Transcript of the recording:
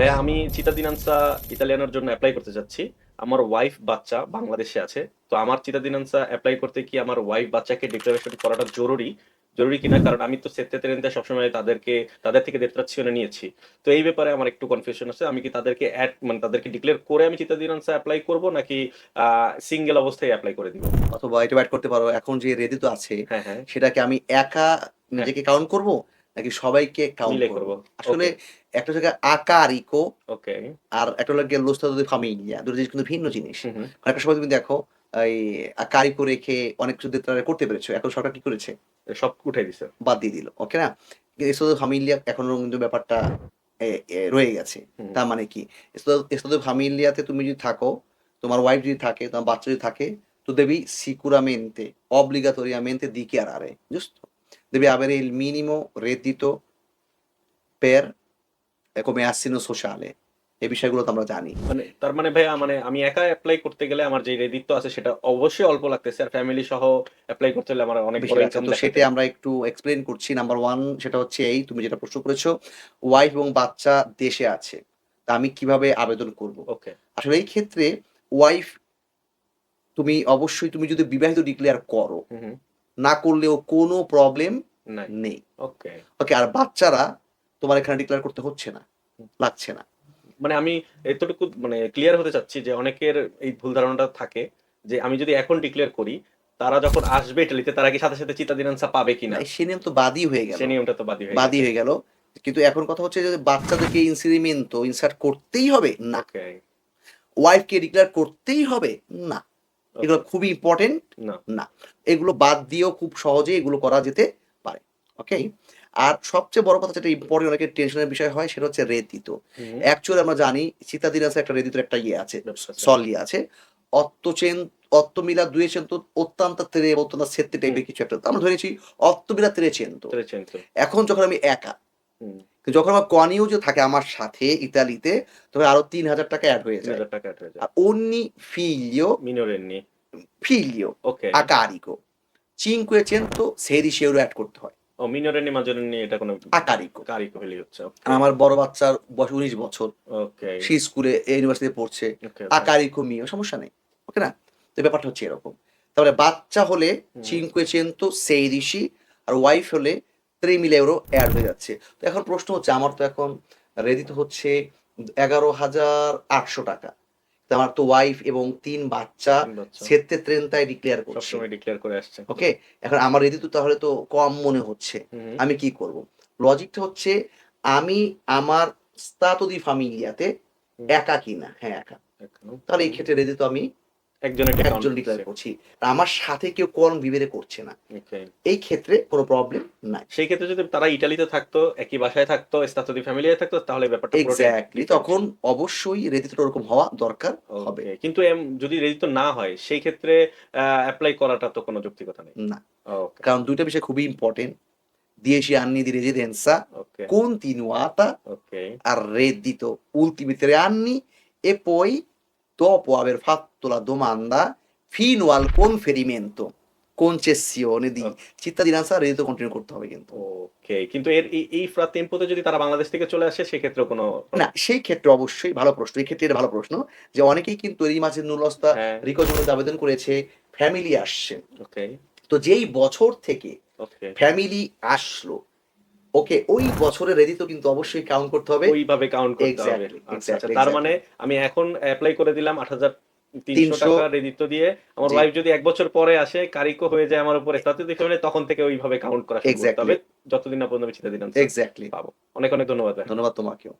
ভাইয়া আমি চিতাদিনান্সা ইতালিয়ানোর জন্য অ্যাপ্লাই করতে চাচ্ছি আমার ওয়াইফ বাচ্চা বাংলাদেশে আছে। তো আমার চিতা চিতাদিনান্সা অ্যাপ্লাই করতে কি আমার ওয়াইফ বাচ্চাকে ডিক্লারেশন করাটা জরুরি? জরুরি কিনা? কারণ আমি তো সেতে তেরেন্তে সবসময় তাদেরকে তাদের থেকে দেত্রাচ্ছিনে নিয়েছি। তো এই ব্যাপারে আমার একটু কনফিউশন আছে। আমি কি তাদেরকে অ্যাড মানে তাদেরকে ডিক্লেয়ার করে আমি চিতাদিনান্সা অ্যাপ্লাই করব নাকি সিঙ্গেল অবস্থায় অ্যাপ্লাই করে দিব? অথবা এটা অ্যাড করতে পারো। এখন যে রেডি তো আছে হ্যাঁ হ্যাঁ। সেটাকে আমি একা নিজেকে কাউন্ট করব নাকি সবাইকে কাউন্ট করব? আসলে একটা জায়গায় আকারিকো ওকে। আর একটা হলো গিয়ে লোস্তা যদি ফামিলিয়া দুটো জিনিস কিন্তু ভিন্ন জিনিস। একটা সময় তুমি দেখো এই কারিকো রেখে অনেক কিছু দেত্রারে করতে পেরেছ। এখন সরকার কি করেছে? সব উঠাই দিছে। বাদ দিয়ে দিল ওকে না? এস্তদ ফামিলিয়া এখনও কিন্তু ব্যাপারটা রয়ে গেছে। তার মানে কি? এস্তদ ফামিলিয়াতে তুমি যদি থাকো তোমার ওয়াইফ যদি থাকে তোমার বাচ্চা যদি থাকে তো tu devi sicuramente obbligatoriamente dichiarare giusto devi avere il minimo reddito per come assegno sociale এই বিষয়গুলো তো আমরা জানি। মানে তার মানে ভাইয়া মানে আমি একা অ্যাপ্লাই করতে গেলে আমার যে রেদিত্ব আছে সেটা অবশ্যই অল্প লাগতেছে। আর ফ্যামিলি সহ অ্যাপ্লাই করতে হলে আমার অনেক বড়। ইনকাম তো সেটাই আমরা একটু এক্সপ্লেন করছি। নাম্বার ওয়ান সেটা হচ্ছে এই তুমি যেটা প্রশ্ন করেছ ওয়াইফ এবং বাচ্চা দেশে আছে। তা আমি কীভাবে আবেদন করব? ওকে আসলে এই ক্ষেত্রে ওয়াইফ তুমি অবশ্যই তুমি যদি বিবাহিত ডিক্লেয়ার করো না করলেও কোনো প্রবলেম নেই। ওকে ওকে আর বাচ্চারা তোমার এখানে ডিক্লেয়ার করতে হচ্ছে না লাগছে না। মানে আমি এতটুকু মানে ক্লিয়ার হতে চাচ্ছি যে অনেকের এই ভুল ধারণাটা থাকে যে আমি যদি এখন ডিক্লেয়ার করি তারা যখন আসবে ইটালিতে তারা কি সাথে সাথে চিতা দিনান্সা পাবে কিনা? এই সে নিয়ম তো বাদই হয়ে গেল। সে নিয়মটা তো বাদই হয়ে বাদই হয়ে গেল। কিন্তু এখন কথা হচ্ছে যে বাচ্চাদেরকে ইনসিরিমেন্ট ইনসার্ট করতেই হবে? না। ওকে ওয়াইফকে ডিক্লেয়ার করতেই হবে? না। এগুলো খুবই ইম্পর্টেন্ট না। না। এগুলো বাদ দিয়েও খুব সহজে এগুলো করা যেতে পারে। ওকে আর সবচেয়ে বড় কথা যেটা ইম্পর্টেন্ট অনেকের টেনশনের বিষয় হয় সেটা হচ্ছে রেদিত হুম, অ্যাকচুয়ালি আমরা জানি সীতাদিন আছে একটা রেদিত একটা ইয়ে আছে। সলি আছে। অত্তচেন অত্তমিলা তো অত্যন্ত তেরে অত্যন্ত সেত্তে টাইপের কিছু একটা। আমরা ধরেছি অত্তমিলা তেরেছেন তো বুঝতে পেরেছেন তো এখন যখন আমি একা যখন আমার কনিও যে থাকে আমার সাথে ইতালিতে তখন আরও তিন হাজার টাকা অ্যাড হয়ে যায়। আর মিনোরের নিয়ে figlio okay a carico 516 euro add করতে হয়। ও মিনোরের নিয়ে এটা কোনো carico কারিক। হচ্ছে আর আমার বড় বাচ্চার বয়স উনিশ বছর। ওকে সে স্কুলে ইউনিভার্সিটিতে পড়ছে। Carico mio সমস্যা নেই ওকে না? তো ব্যাপারটা হচ্ছে এরকম। তারপরে বাচ্চা হলে হুম। 516 আর ওয়াইফ হলে 3000 euro অ্যাড হয়ে যাচ্ছে। তো এখন প্রশ্ন হচ্ছে আমার তো এখন রেডি তো হচ্ছে এগারো হাজার আটশো টাকা। আমার তো ওয়াইফ এবং তিন বাচ্চা সেতে ত্রেন্তায় ডিক্লেয়ার করছে। সবসময় ডিক্লেয়ার করে আসছে। ওকে এখন আমার ঋতু তো তাহলে তো কম মনে হচ্ছে। আমি কি করব? লজিকটা হচ্ছে আমি আমার স্তাতদি ফ্যামিলিয়াতে একা কিনা? হ্যাঁ একা। তাহলে এই ক্ষেত্রে রেদি তো আমি একজন ডিক্লেয়ার করছি। আমার সাথে কেউ কোন করছে না। এই ক্ষেত্রে কোনো প্রবলেম নাই। সেই ক্ষেত্রে যদি তারা ইটালিতে থাকতো একই বাসায় থাকতো স্তাতুদি ফ্যামিলিতে থাকতো তাহলে ব্যাপারটা এক্স্যাক্টলি তখন অবশ্যই রেডিটা ওরকম হওয়া দরকার হবে। কিন্তু এম যদি রেজিত না হয় সেই ক্ষেত্রে অ্যাপ্লাই করাটা তো কোনো যৌক্তিকতা নেই। না। কারণ দুইটা বিষয় খুবই important dieci anni di residenza okay continuata okay al reddito ultimi tre anni e poi dopo aver fatto la domanda fino al conferimento concessione di cittadinanza reddito continue করতে হবে কিন্তু ওকে কিন্তু এর এই এই ফ্রা টেম্পোতে যদি তারা বাংলাদেশ থেকে চলে আসে সেক্ষেত্রে কোনো না সেই ক্ষেত্রে অবশ্যই ভালো প্রশ্ন এই ক্ষেত্রে ভালো প্রশ্ন যে অনেকেই কিন্তু এই মাঝে নুলস্তা রিকো জমিতে আবেদন করেছে ফ্যামিলি আসছে ওকে তো যেই বছর থেকে ফ্যামিলি আসলো ওকে ওই বছরের রেডি তো কিন্তু অবশ্যই কাউন্ট করতে হবে। ওইভাবে কাউন্ট করতে হবে। আচ্ছা আচ্ছা তার মানে আমি এখন অ্যাপ্লাই করে দিলাম আট হাজার তিনশো 300 টাকা রেদিত্ব দিয়ে। আমার। ওয়াইফ যদি এক বছর পরে আসে কারিকো হয়ে যায় আমার উপরে তাতে দেখে তখন থেকে ওইভাবে কাউন্ট করা শুরু করতে হবে। যতদিন না পর্যন্ত আমি চিন্তা দিলাম এক্স্যাক্টলি পাবো। অনেক অনেক ধন্যবাদ ধন্যবাদ তোমাকেও।